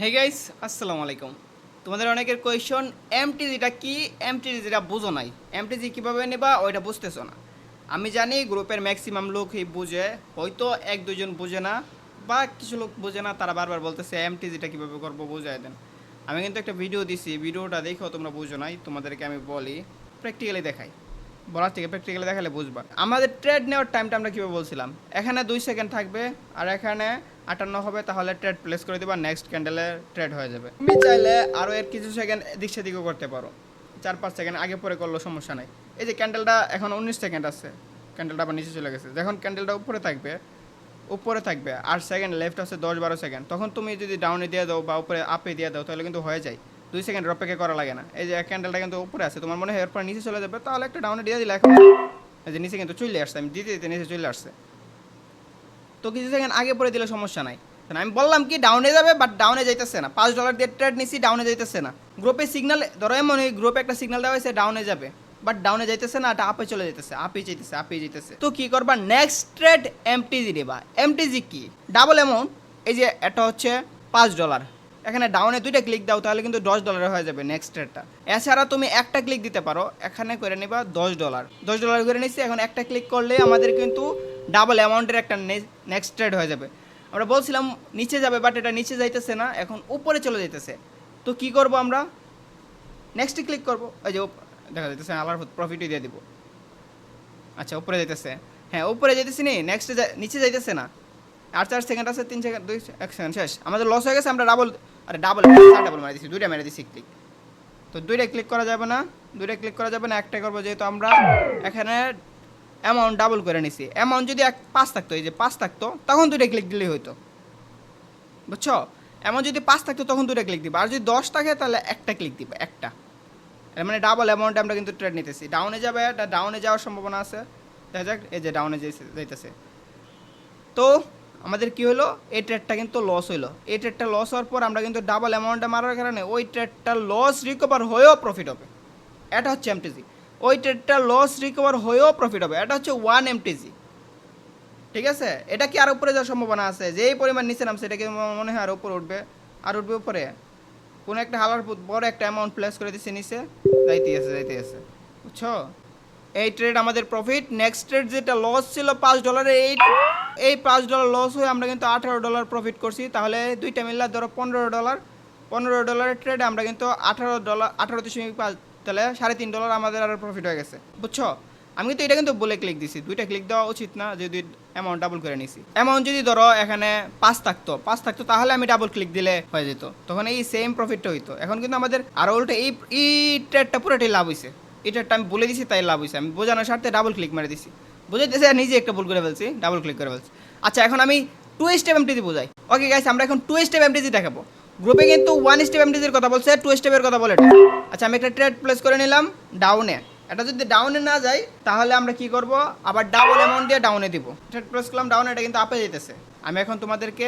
Hey guys আসসালামু আলাইকুম। তোমাদের অনেকের কোয়েশন এমটিজিটা কি? এমটিজি যেটা বুঝো নাই। এমটিজি কীভাবে নেবা, ওইটা বুঝতেছো না। আমি জানি গ্রুপের ম্যাক্সিমাম লোকই বুঝে, হয়তো এক দুজন বুঝে না, বা কিছু লোক বুঝে না, তারা বারবার বলতেছে এমটিজিটা কীভাবে করব বুঝাই দেন। আমি কিন্তু একটা ভিডিও দিছি ভিডিওটা দেখেও তোমরা বুঝো নাই, তোমাদেরকে আমি বলি প্র্যাকটিক্যালি দেখাই। বলার থেকে প্র্যাকটিক্যালি দেখালে বুঝবা। আমাদের ট্রেড নেওয়ার টাইমটা আমরা কীভাবে বলছিলাম? এখানে দুই সেকেন্ড থাকবে, আর এখানে আটান্ন হবে, তাহলে ট্রেড প্লেস করে দিবা নেক্সট ক্যান্ডেলে ট্রেড হয়ে যাবে। তুমি চাইলে আরও এর কিছু সেকেন্ড দিক সেদিকও করতে পারো। চার, পাঁচ সেকেন্ড আগে পরে করলেও সমস্যা নাই। এই যে ক্যান্ডেলটা এখন উনিশ সেকেন্ড আছে। ক্যান্ডেলটা আবার নিচে চলে গেছে। যখন ক্যান্ডেলটা উপরে থাকবে উপরে থাকবে, আর সেকেন্ড লেফট আছে দশ, বারো সেকেন্ড তখন তুমি যদি ডাউনে দিয়ে দাও বা উপরে আপে দিয়ে দাও, তাহলে কিন্তু হয়ে যায়। দুই সেকেন্ড অপেক্ষা করা লাগে না। এই যে ক্যান্ডেলটা কিন্তু উপরে আছে, তোমার মনে হয় এরপর নিচে চলে যাবে, তাহলে একটা ডাউনে দিয়ে দিলে এখন এই যে নিচে কিন্তু চলে আসছে, আমি দিতে দিতে নিচে চলে আসছে। তো কিছু সেকেন্ড আগে পরে দিলে সমস্যা নাই। আমি বললাম কি ডাউনে যাবে বাট ডাউনে যাইতেছে না। পাঁচ ডলার দিয়ে ট্রেড নিছি ডাউনে যাইতেছে না। গ্রুপে সিগনাল ধরো এমন এই গ্রুপে একটা সিগনাল দেওয়া হয়েছে ডাউনে যাবে। বাট ডাউনে যাইতেছে না, এটা আপে চলে যেতেছে আপে যাইতেছে আপে যাইতেছে। তো কি করবা? নেক্সট ট্রেড এমটিজি দেবা। এমটিজি কি? ডাবল অ্যামাউন্ট এই যে এটা হচ্ছে পাঁচ ডলার এখানে ডাউনে দুইটা ক্লিক দাও, তাহলে কিন্তু দশ ডলার হয়ে যাবে নেক্সট ট্রেডটা এছাড়া তুমি একটা ক্লিক দিতে পারো, এখানে করে নিবা দশ ডলার দশ ডলার করে নিচ্ছি এখন একটা ক্লিক করলে আমাদের কিন্তু ডাবল অ্যামাউন্টের একটা নেক্সট ট্রেড হয়ে যাবে। আমরা বলছিলাম নিচে যাবে বাট এটা নিচে যাইতেছে না, এখন উপরে চলে যাইতেছে। তো কি করব আমরা? নেক্সটে ক্লিক করব। ওই যে দেখা যাইতেছে আলার প্রফিটই দিয়ে দিব। আচ্ছা উপরে যাইতেছে। হ্যাঁ উপরে যাইতেছি নি নেক্সটে নিচে যাইতেছে না। আর চার সেকেন্ড আছে, তিন সেকেন্ড দুই এক সেকেন্ড শেষ। আমাদের লস হয়ে গেছে, আমরা ডাবল আরে ডাবল ডাবল মারি দিছি, দুইটা মেরে দিছি ক্লিক তো দুইটা ক্লিক করা যাবে না, দুইটা ক্লিক করা যাবে না একটা করব, যেহেতু আমরা এখানে অ্যামাউন্ট ডাবল করে নিছি। অ্যামাউন্ট যদি এক পাঁচ থাকতো, এই যে পাঁচ থাকতো, তখন দুইটা ক্লিক দিলেই হতো বুঝছ? এমন যদি পাঁচ থাকতো, তখন দুইটা ক্লিক দিবা। আর যদি দশ থাকে, তাহলে একটা ক্লিক দিবা, একটা। মানে ডাবল অ্যামাউন্টে আমরা কিন্তু ট্রেড নিতেছি। ডাউনে যাবে ডাউনে যাওয়ার সম্ভাবনা আছে। দেখা যাক, এই যে ডাউনে যাইতেছে। তো আমাদের কি হলো এই ট্রেডটা কিন্তু লস হইল। এই ট্রেডটা লস হওয়ার পর আমরা কিন্তু ডাবল অ্যামাউন্টে মারার কারণে ওই ট্রেডটা লস রিকভার হয়েও প্রফিট হবে। এটা হচ্ছে এমটিজি ওই ট্রেডটা লস রিকভার হয়েও প্রফিট হবে। এটা হচ্ছে ওয়ান এমটিজি ঠিক আছে? এটা কি আর উপরে যাওয়ার সম্ভাবনা আছে? যেই পরিমাণ নিচে নামছে, এটা কি মনে হয় আর উপরে উঠবে? আর উঠবে উপরে? কোনো একটা হালার বড় একটা অ্যামাউন্ট প্লেস করে দিচ্ছে নিচে। যাইতে আছে যাইতে আছে। বুঝছ? এই ট্রেড আমাদের প্রফিট নেক্সট ট্রেড যেটা লস ছিল পাঁচ ডলারে এই এই পাঁচ ডলার লস হয়ে আমরা কিন্তু আঠারো ডলার প্রফিট করছি। তাহলে দুইটা মিললে ধরো পনেরো ডলার পনেরো ডলারের ট্রেডে আমরা কিন্তু আঠারো ডলার আঠারো দশমিক পাঁচ, তাহলে সাড়ে তিন ডলার আমাদের আরও প্রফিট হয়ে গেছে। বুঝছ? আমি কিন্তু এটা কিন্তু বলে ক্লিক দিছি। দুইটা ক্লিক দেওয়া উচিত না, যদি অ্যামাউন্ট ডাবল করে নিছি। অ্যামাউন্ট যদি ধরো এখানে পাঁচ থাকতো পাঁচ থাকতো, তাহলে আমি ডাবল ক্লিক দিলে হয়ে যেত। তখন এই সেম প্রফিটটা হইতো। এখন কিন্তু আমাদের আরও উল্টো এই এই ট্রেডটা পুরোটাই লাভ হয়েছে এই ট্রেডটা আমি বলে দিছি, তাই লাভ হয়েছে আমি বোঝানোর স্বার্থে ডাবল ক্লিক মেরে দিছি। বুঝাইতেছে নিজে একটা ভুল করে ফেলছি ডাবল ক্লিক করে ফেলছি। আচ্ছা এখন আমি টু স্টেপ এমটিজি বোঝাই। ওকে গাইস আমরা এখন টু স্টেপ এমটিজি দেখাবো। গ্রুপে কিন্তু ওয়ান স্টেপ এমটিজির কথা বলছে টু স্টেপের কথা বলে এটা। আচ্ছা আমি একটা ট্রেড প্লেস করে নিলাম ডাউনে এটা যদি ডাউনে না যায়, তাহলে আমরা কি করব? আবার ডাবল অ্যামাউন্ট দিয়ে ডাউনে দিব। ট্রেড প্লেস করলাম ডাউনে এটা কিন্তু আপে যেতেছে। আমি এখন তোমাদেরকে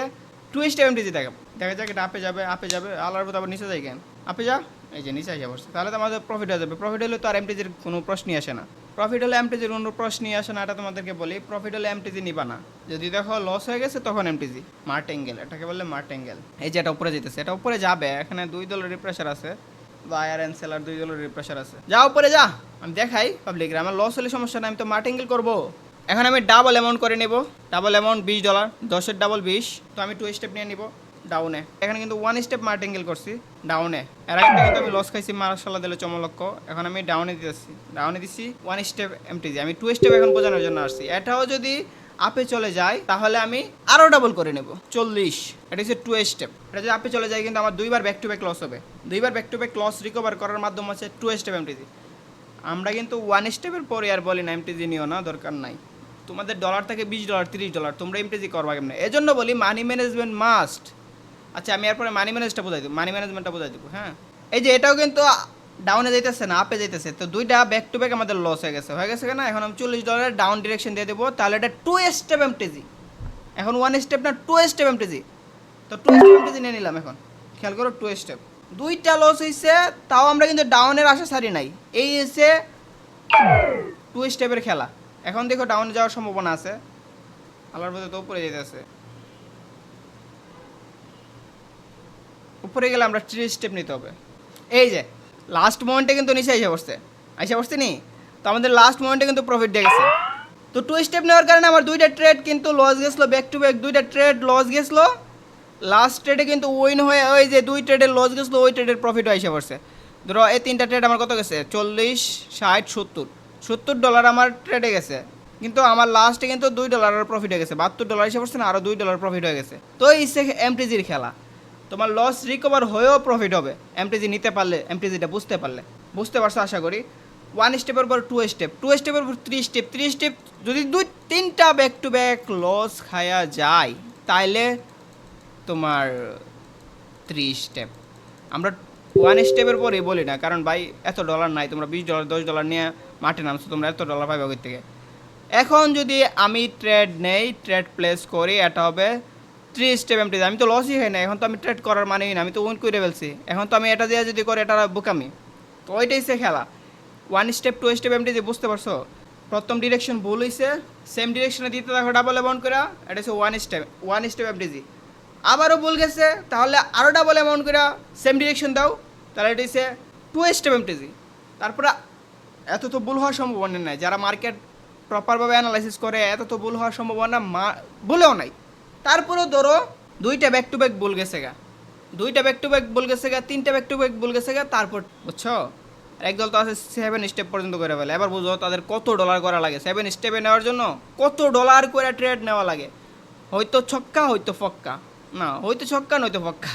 টু স্টেপ এমটিজি দেখাবো। দেখা যাক এটা আপে যাবে আপে যাবে আলার মতো আবার নিচে যাই কেন। আপে যা, এই যে নিচে আসে বসছে। তাহলে তো আমাদের প্রফিট হয়ে যাবে। প্রফিট হলে তো আর এমটিজির কোনো প্রশ্নই আসে না। প্রফিট হলে এমটিজির কোনো প্রশ্নই আসে না, এটা তোমাদেরকে বলি। প্রফিট হলে এমটিজি নিবা না। যদি দেখো লস হয়ে গেছে, তখন এমটিজি মার্টেঙ্গেল এটাকে বললে মার্টেঙ্গেল এই যে এটা উপরে যেতেছে, এটা উপরে যাবে। এখানে দুই দলের প্রেশার আছে। বায়ার অ্যান্ড সেলার দুই দলের প্রেশার আছে। যা উপরে যা, আমি দেখাই পাবলিক আমার লস হলে সমস্যা নাই, আমি তো মার্টেঙ্গেল করব। এখন আমি ডাবল অ্যামাউন্ট করে নেব। ডাবল অ্যামাউন্ট বিশ ডলার দশের ডাবল বিশ। তো আমি টু স্টেপ নিয়ে নিব। ডাউনে এখানে কিন্তু ওয়ান স্টেপ মার্টেঙ্গেল করছি ডাউনে এর আগে কিন্তু আমি লস খাইছি মার্শাল্লাহ দিলে চমলক্ষ এখন আমি ডাউনে দিতেছি ডাউনে দিছি ওয়ান স্টেপ এমটিজি আমি টু স্টেপ এখন বোঝানোর জন্য আসছি। এটাও যদি আপে চলে যায়, তাহলে আমি আরও ডাবল করে নেব। চল্লিশ। এটা হচ্ছে টু স্টেপ এটা যদি আপে চলে যায়, কিন্তু আমার দুইবার ব্যাক টু ব্যাক লস হবে। দুইবার back to back loss recover করার মাধ্যম আছে টু স্টেপ এমটিজি আমরা কিন্তু ওয়ান স্টেপের পরে আর বলি না এমটিজি নিও না, দরকার নাই। তোমাদের ডলার থেকে বিশ ডলার তিরিশ ডলার তোমরা এমটিজি করবা কেমন? এজন্য বলি মানি ম্যানেজমেন্ট মাস্ট আচ্ছা আমি এরপরে মানি ম্যানেজটা বোঝাই দেবো মানি ম্যানেজমেন্টটা বোঝাই দেবো হ্যাঁ? এই যে এটাও কিন্তু ডাউনে যাইতেছে না আপে যাইতেছে, তো দুইটা ব্যাক টু ব্যাক আমাদের লস হয়ে গেছে। হয়ে গেছে কেন? এখন আমি চল্লিশ ডলারের ডাউন ডিরেকশন দিয়ে দেবো, তাহলে এটা টু স্টেপ এমটিজি এখন ওয়ান স্টেপ না টু স্টেপ এমটিজি তো টু স্টেপ এমটিজি নিয়ে নিলাম এখন। খেয়াল করো টু স্টেপ দুইটা লস হয়েছে তাও আমরা কিন্তু ডাউনের আশা সারি নাই। এই এসে টু স্টেপের খেলা। এখন দেখো ডাউনে যাওয়ার সম্ভাবনা আছে। আল্লাহর মধ্যে তো উপরে যেতেছে উপরে গেলে আমরা থ্রি স্টেপ নিতে হবে। এই যে লাস্ট মোমেন্টে কিন্তু নিচে এসে বসছে। এসে বসছে নি? তো আমাদের লাস্ট মোমেন্টে কিন্তু প্রফিট দিয়ে গেছে। তো টু স্টেপ নেওয়ার কারণে আমার দুইটা ট্রেড কিন্তু লস গেছিল ব্যাক টু ব্যাক দুইটা ট্রেড লস গেছিল। লাস্ট ট্রেডে কিন্তু উইন হয়ে ওই যে দুই ট্রেডের লস গেছিল, ওই ট্রেডের প্রফিট এসে পড়ছে ধরো এই তিনটা ট্রেড আমার কত গেছে? চল্লিশ, ষাট, সত্তর। সত্তর ডলার আমার ট্রেডে গেছে। কিন্তু আমার লাস্টে কিন্তু দুই ডলারের প্রফিট হয়ে গেছে। বাহাত্তর ডলার হিসেবে পড়ছে না আরও দুই ডলার প্রফিট হয়ে গেছে। তো এই সে এমটিজির খেলা। তোমার লস রিকভার হয়েও প্রফিট হবে। এমটিজি নিতে পারলে এমটিজিটা বুঝতে পারলে। বুঝতে পারছ আশা করি? ওয়ান স্টেপের পর টু স্টেপ টু স্টেপের পর থ্রি স্টেপ থ্রি স্টেপ যদি দুই, তিনটা ব্যাক টু ব্যাক লস খায়া যায়, তাইলে তোমার থ্রি স্টেপ আমরা ওয়ান স্টেপের পরে বলি না, কারণ ভাই, এত ডলার নাই, তোমরা বিশ ডলার দশ ডলার নিয়ে মাঠে নামছো, তোমরা এত ডলার পাবে ওই থেকে? এখন যদি আমি ট্রেড নেই ট্রেড প্লেস করি, এটা হবে থ্রি স্টেপ এমটি আমি তো লসই হয় না এখন তো আমি ট্রেড করার মানেই না, আমি তো উইন করে ফেলছি। এখন তো আমি এটা দিয়ে যদি করে এটা বুকামি। তো ওইটাই সে খেলা। One step two step MT যে বুঝতে পারছ? প্রথম ডিরেকশন ভুল হয়েছে সেম ডিরেকশনে দিতে দেখো ডাবল অ্যামাউন্ট করে এটা হচ্ছে one step one step MTG আবারও ভুল গেছে, তাহলে আরও ডাবল অ্যামাউন্ট করে সেম ডিরেকশন দাও, তাহলে এটা হচ্ছে টু স্টেপ এমটিজি তারপরে এত তো ভুল হওয়ার সম্ভাবনা নাই, যারা মার্কেট প্রপারভাবে অ্যানালাইসিস করে, এত তো ভুল হওয়ার সম্ভাবনা মা ভুলেও নাই। তারপরেও ধরো দুইটা ব্যাক টু ব্যাক বল গেছে গা। দুইটা ব্যাক টু ব্যাক বল গেছে গা, তিনটা ব্যাক টু ব্যাক বল গেছে গা, তারপর, বুঝছ? একদল তো আছে সেভেন স্টেপ পর্যন্ত করে ফেলে। এবার বুঝো তাদের কত ডলার করা লাগে। সেভেন স্টেপে নেওয়ার জন্য কত ডলার করে ট্রেড নেওয়া লাগে। হয়তো ছক্কা, হয়তো ফক্কা। না, হয়তো ছক্কা, নয়তো ফক্কা।